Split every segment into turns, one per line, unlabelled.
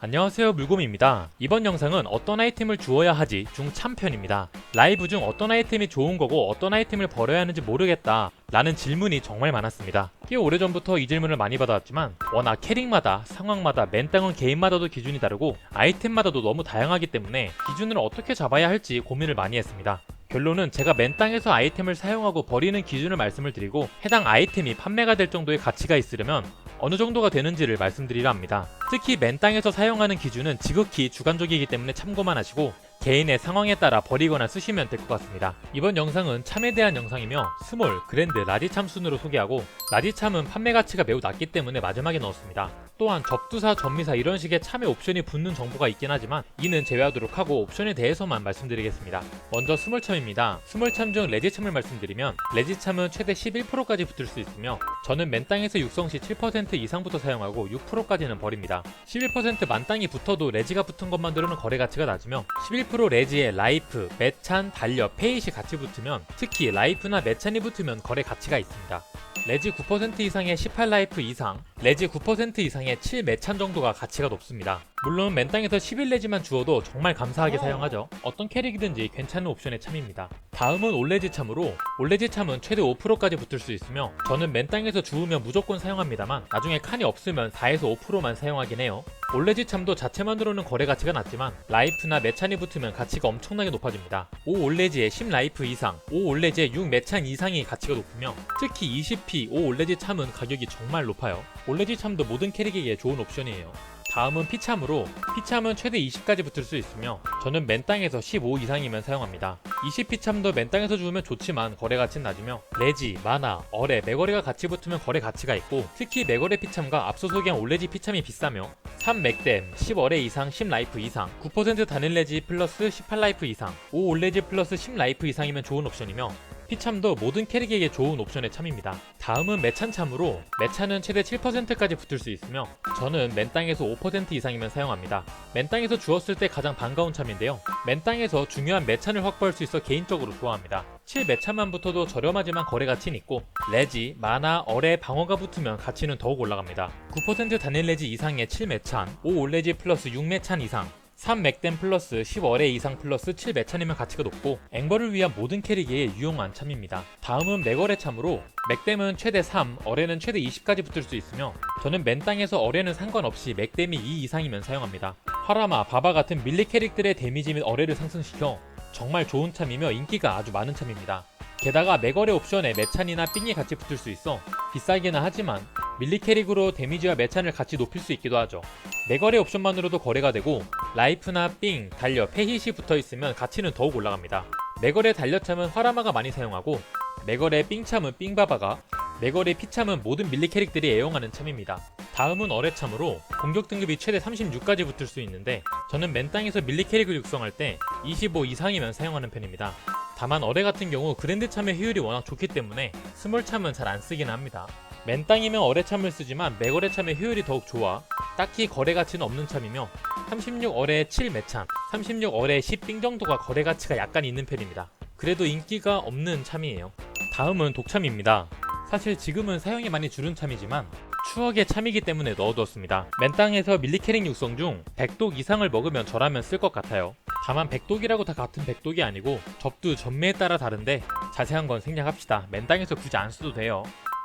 안녕하세요 물곰입니다. 이번 영상은 어떤 아이템을 주어야 하지 중 참편입니다. 라이브 중 어떤 아이템이 좋은 거고 어떤 아이템을 버려야 하는지 모르겠다 라는 질문이 정말 많았습니다. 꽤 오래전부터 이 질문을 많이 받아왔지만 워낙 캐릭마다 상황마다 맨땅은 개인마다도 기준이 다르고 아이템마다도 너무 다양하기 때문에 기준을 어떻게 잡아야 할지 고민을 많이 했습니다. 결론은 제가 맨땅에서 아이템을 사용하고 버리는 기준을 말씀을 드리고 해당 아이템이 판매가 될 정도의 가치가 있으려면 어느 정도가 되는지를 말씀드리려 합니다. 특히 맨 땅에서 사용하는 기준은 지극히 주관적이기 때문에 참고만 하시고 개인의 상황에 따라 버리거나 쓰시면 될 것 같습니다. 이번 영상은 참에 대한 영상이며 스몰, 그랜드, 라디참 순으로 소개하고 라디참은 판매 가치가 매우 낮기 때문에 마지막에 넣었습니다. 또한 접두사, 전미사 이런 식의 참여 옵션이 붙는 정보가 있긴 하지만 이는 제외하도록 하고 옵션에 대해서만 말씀드리겠습니다. 먼저 스몰참입니다. 스몰참 중 레지참을 말씀드리면 레지참은 최대 11%까지 붙을 수 있으며 저는 맨땅에서 육성 시 7% 이상부터 사용하고 6%까지는 버립니다. 11% 만땅이 붙어도 레지가 붙은 것만으로는 거래 가치가 낮으며 11% 레지에 라이프, 매찬, 달려, 페이시 같이 붙으면 특히 라이프나 매찬이 붙으면 거래 가치가 있습니다. 레지 9% 이상의 18라이프 이상, 레지 9% 이상의 7매찬 정도가 가치가 높습니다. 물론 맨땅에서 11레지만 주어도 정말 감사하게 사용하죠. 어떤 캐릭이든지 괜찮은 옵션의 참입니다. 다음은 올레지 참으로 올레지 참은 최대 5%까지 붙을 수 있으며 저는 맨땅에서 주우면 무조건 사용합니다만 나중에 칸이 없으면 4에서 5%만 사용하긴 해요. 올레지 참도 자체만으로는 거래 가치가 낮지만 라이프나 매찬이 붙으면 가치가 엄청나게 높아집니다. 5 올레지에 10 라이프 이상, 5 올레지에 6 매찬 이상이 가치가 높으며 특히 20p 5 올레지 참은 가격이 정말 높아요. 올레지 참도 모든 캐릭에게 좋은 옵션이에요. 다음은 피참으로 피참은 최대 20까지 붙을 수 있으며 저는 맨땅에서 15 이상이면 사용합니다. 20 피참도 맨땅에서 주우면 좋지만 거래 가치는 낮으며 레지, 마나, 어레, 매거래가 같이 붙으면 거래 가치가 있고 특히 매거래 피참과 앞서 소개한 올레지 피참이 비싸며 3 맥댐, 10 어레 이상, 10 라이프 이상, 9% 단일 레지 플러스 18 라이프 이상, 5 올레지 플러스 10 라이프 이상이면 좋은 옵션이며 피참도 모든 캐릭에게 좋은 옵션의 참입니다. 다음은 매찬 참으로 매찬은 최대 7%까지 붙을 수 있으며 저는 맨땅에서 5% 이상이면 사용합니다. 맨땅에서 주었을 때 가장 반가운 참인데요. 맨땅에서 중요한 매찬을 확보할 수 있어 개인적으로 좋아합니다. 7 매찬만 붙어도 저렴하지만 거래 가치는 있고 레지, 마나, 어레, 방어가 붙으면 가치는 더욱 올라갑니다. 9% 단일 레지 이상의 7 매찬, 5 올레지 플러스 6 매찬 이상 3 맥댐 플러스 10어레 이상 플러스 7 매찬이면 가치가 높고 앵벌을 위한 모든 캐릭에 유용한 참입니다. 다음은 맥어레 참으로 맥댐은 최대 3, 어레는 최대 20까지 붙을 수 있으며 저는 맨 땅에서 어레는 상관없이 맥댐이 2 이상이면 사용합니다. 화라마, 바바 같은 밀리 캐릭들의 데미지 및 어레를 상승시켜 정말 좋은 참이며 인기가 아주 많은 참입니다. 게다가 맥어레 옵션에 매찬이나 삥이 같이 붙을 수 있어 비싸기는 하지만 밀리 캐릭으로 데미지와 매찬을 같이 높일 수 있기도 하죠. 매거래 옵션만으로도 거래가 되고 라이프나 삥, 달려, 페hit이 붙어 있으면 가치는 더욱 올라갑니다. 매거래 달려참은 화라마가 많이 사용하고 매거래 삥참은 삥바바가 매거래 피참은 모든 밀리 캐릭들이 애용하는 참입니다. 다음은 어뢰참으로 공격 등급이 최대 36까지 붙을 수 있는데 저는 맨땅에서 밀리 캐릭을 육성할 때 25 이상이면 사용하는 편입니다. 다만 어뢰 같은 경우 그랜드 참의 효율이 워낙 좋기 때문에 스몰 참은 잘 안 쓰긴 합니다. 맨땅이면 어뢰 참을 쓰지만 맥어뢰 참의 효율이 더욱 좋아 딱히 거래 가치는 없는 참이며 36 어뢰 7 매참, 36 어뢰 10빙 정도가 거래 가치가 약간 있는 편입니다. 그래도 인기가 없는 참이에요. 다음은 독참입니다. 사실 지금은 사용이 많이 줄은 참이지만 추억의 참이기 때문에 넣어두었습니다. 맨땅에서 밀리캐릭 육성 중 100독 이상을 먹으면 저라면 쓸 것 같아요. 다만 100독이라고 다 같은 100독이 아니고 접두 전매에 따라 다른데 자세한 건 생략합시다. 맨땅에서 굳이 안 써도 돼요.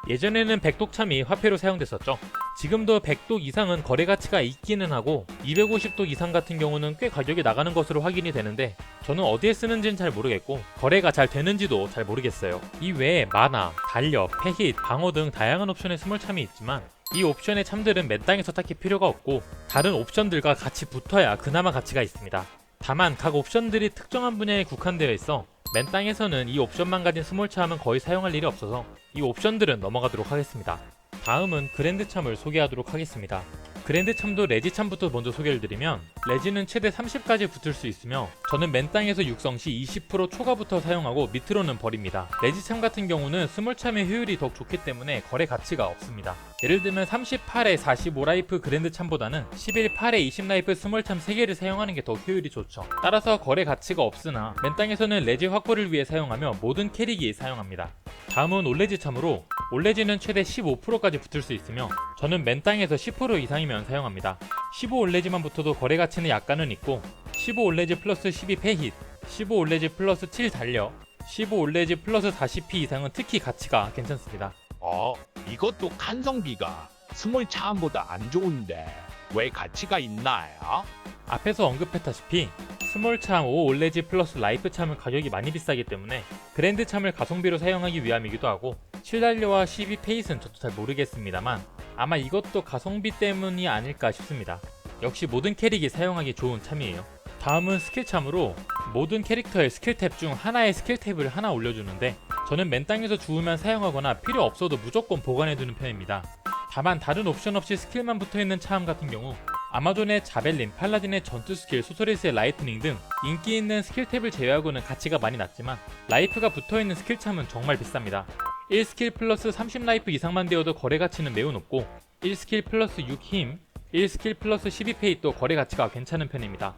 예전에는 백독참이 화폐로 사용됐었죠. 지금도 100독 이상은 거래 가치가 있기는 하고 250독 이상 같은 경우는 꽤 가격이 나가는 것으로 확인이 되는데 저는 어디에 쓰는지는 잘 모르겠고 거래가 잘 되는지도 잘 모르겠어요. 이 외에 마나, 달력, 패힛, 방어 등 다양한 옵션의 스몰 참이 있지만 이 옵션의 참들은 맨 땅에서 딱히 필요가 없고 다른 옵션들과 같이 붙어야 그나마 가치가 있습니다. 다만 각 옵션들이 특정한 분야에 국한되어 있어 맨 땅에서는 이 옵션만 가진 스몰 참은 거의 사용할 일이 없어서 이 옵션들은 넘어가도록 하겠습니다. 다음은 그랜드 참을 소개하도록 하겠습니다. 그랜드 참도 레지 참부터 먼저 소개를 드리면 레지는 최대 30까지 붙을 수 있으며 저는 맨 땅에서 육성 시 20% 초과부터 사용하고 밑으로는 버립니다. 레지 참 같은 경우는 스몰 참의 효율이 더욱 좋기 때문에 거래 가치가 없습니다. 예를 들면 38에 45 라이프 그랜드 참보다는 11 8에 20 라이프 스몰 참 3개를 사용하는 게 더 효율이 좋죠. 따라서 거래 가치가 없으나 맨 땅에서는 레지 확보를 위해 사용하며 모든 캐릭이 사용합니다. 다음은 올레지 참으로 올레지는 최대 15%까지 붙을 수 있으며 저는 맨 땅에서 10% 이상이면 이상이면 사용합니다. 15 올레지만 붙어도 거래 가치는 약간은 있고 15 올레지 플러스 12 페힛, 15 올레지 플러스 7 달력, 15 올레지 플러스 40p 이상은 특히 가치가 괜찮습니다.
어, 이것도 간성비가 스몰 차음보다 안 좋은데 왜 가치가 있나요?
앞에서 언급했다시피 스몰 참 5 올레지 플러스 라이프 참은 가격이 많이 비싸기 때문에 그랜드 참을 가성비로 사용하기 위함이기도 하고 7달러와 12 페이스는 저도 잘 모르겠습니다만 아마 이것도 가성비 때문이 아닐까 싶습니다. 역시 모든 캐릭이 사용하기 좋은 참이에요. 다음은 스킬 참으로 모든 캐릭터의 스킬 탭 중 하나의 스킬 탭을 하나 올려주는데 저는 맨 땅에서 주우면 사용하거나 필요 없어도 무조건 보관해두는 편입니다. 다만 다른 옵션 없이 스킬만 붙어있는 차함 같은 경우 아마존의 자벨린, 팔라딘의 전투 스킬, 소서리스의 라이트닝 등 인기 있는 스킬 탭을 제외하고는 가치가 많이 낮지만 라이프가 붙어있는 스킬 참은 정말 비쌉니다. 1스킬 플러스 30라이프 이상만 되어도 거래 가치는 매우 높고 1스킬 플러스 6힘, 1스킬 플러스 12페이도 거래 가치가 괜찮은 편입니다.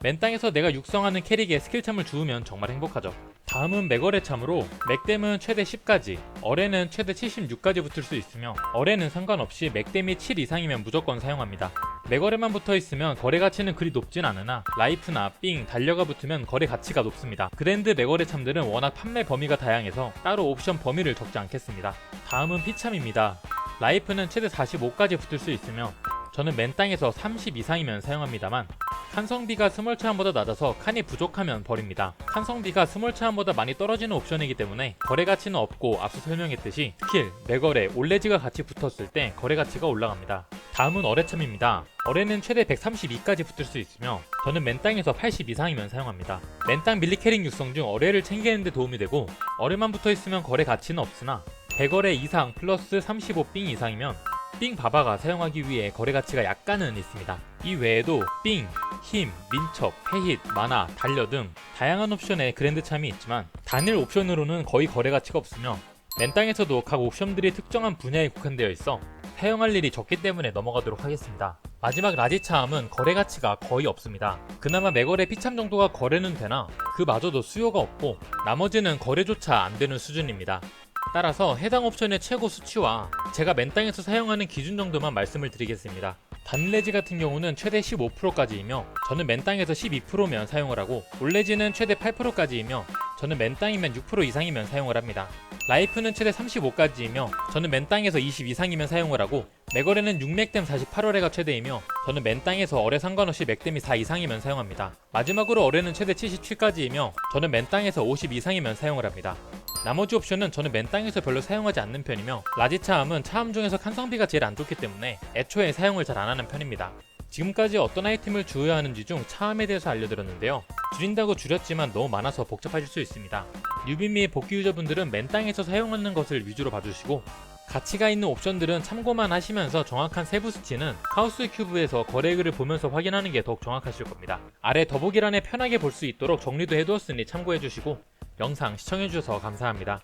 맨땅에서 내가 육성하는 캐릭에 스킬참을 주우면 정말 행복하죠. 다음은 맥어레 참으로 맥댐은 최대 10까지, 어레는 최대 76까지 붙을 수 있으며 어레는 상관없이 맥댐이 7 이상이면 무조건 사용합니다. 맥어레만 붙어 있으면 거래 가치는 그리 높진 않으나 라이프나 삥, 달려가 붙으면 거래 가치가 높습니다. 그랜드 맥어레 참들은 워낙 판매 범위가 다양해서 따로 옵션 범위를 적지 않겠습니다. 다음은 피참입니다. 라이프는 최대 45까지 붙을 수 있으며 저는 맨 땅에서 30 이상이면 사용합니다만 칸성비가 스몰 차함보다 낮아서 칸이 부족하면 버립니다. 칸성비가 스몰 차함보다 많이 떨어지는 옵션이기 때문에 거래 가치는 없고 앞서 설명했듯이 스킬, 매거래, 올레지가 같이 붙었을 때 거래 가치가 올라갑니다. 다음은 어뢰참입니다. 어뢰는 최대 132까지 붙을 수 있으며 저는 맨땅에서 80 이상이면 사용합니다. 맨땅 밀리캐릭 육성 중 어뢰를 챙기는 데 도움이 되고 어뢰만 붙어 있으면 거래 가치는 없으나 100어뢰 이상 플러스 35삥 이상이면 삥 바바가 사용하기 위해 거래 가치가 약간은 있습니다. 이 외에도 삥, 힘, 민첩, 페힛, 마나, 달려 등 다양한 옵션의 그랜드 참이 있지만 단일 옵션으로는 거의 거래 가치가 없으며 맨땅에서도 각 옵션들이 특정한 분야에 국한되어 있어 사용할 일이 적기 때문에 넘어가도록 하겠습니다. 마지막 라지 차함은 거래 가치가 거의 없습니다. 그나마 매거래 피참 정도가 거래는 되나 그마저도 수요가 없고 나머지는 거래조차 안 되는 수준입니다. 따라서 해당 옵션의 최고 수치와 제가 맨땅에서 사용하는 기준 정도만 말씀을 드리겠습니다. 단레지 같은 경우는 최대 15%까지이며 저는 맨땅에서 12%면 사용을 하고 올레지는 최대 8%까지이며 저는 맨땅이면 6% 이상이면 사용을 합니다. 라이프는 최대 35까지이며 저는 맨땅에서 20 이상이면 사용을 하고 맥거래는 6맥댐 48어뢰가 최대이며 저는 맨땅에서 어뢰 상관없이 맥댐이 4 이상이면 사용합니다. 마지막으로 어뢰는 최대 77까지이며 저는 맨땅에서 50 이상이면 사용을 합니다. 나머지 옵션은 저는 맨 땅에서 별로 사용하지 않는 편이며 라지 차함은 차함 중에서 칸성비가 제일 안 좋기 때문에 애초에 사용을 잘 안 하는 편입니다. 지금까지 어떤 아이템을 주어야 하는지 중 차함에 대해서 알려드렸는데요. 줄인다고 줄였지만 너무 많아서 복잡하실 수 있습니다. 뉴비 및 복귀 유저분들은 맨 땅에서 사용하는 것을 위주로 봐주시고 가치가 있는 옵션들은 참고만 하시면서 정확한 세부 수치는 카우스 큐브에서 거래글을 보면서 확인하는 게 더욱 정확하실 겁니다. 아래 더보기란에 편하게 볼 수 있도록 정리도 해두었으니 참고해주시고 영상 시청해주셔서 감사합니다.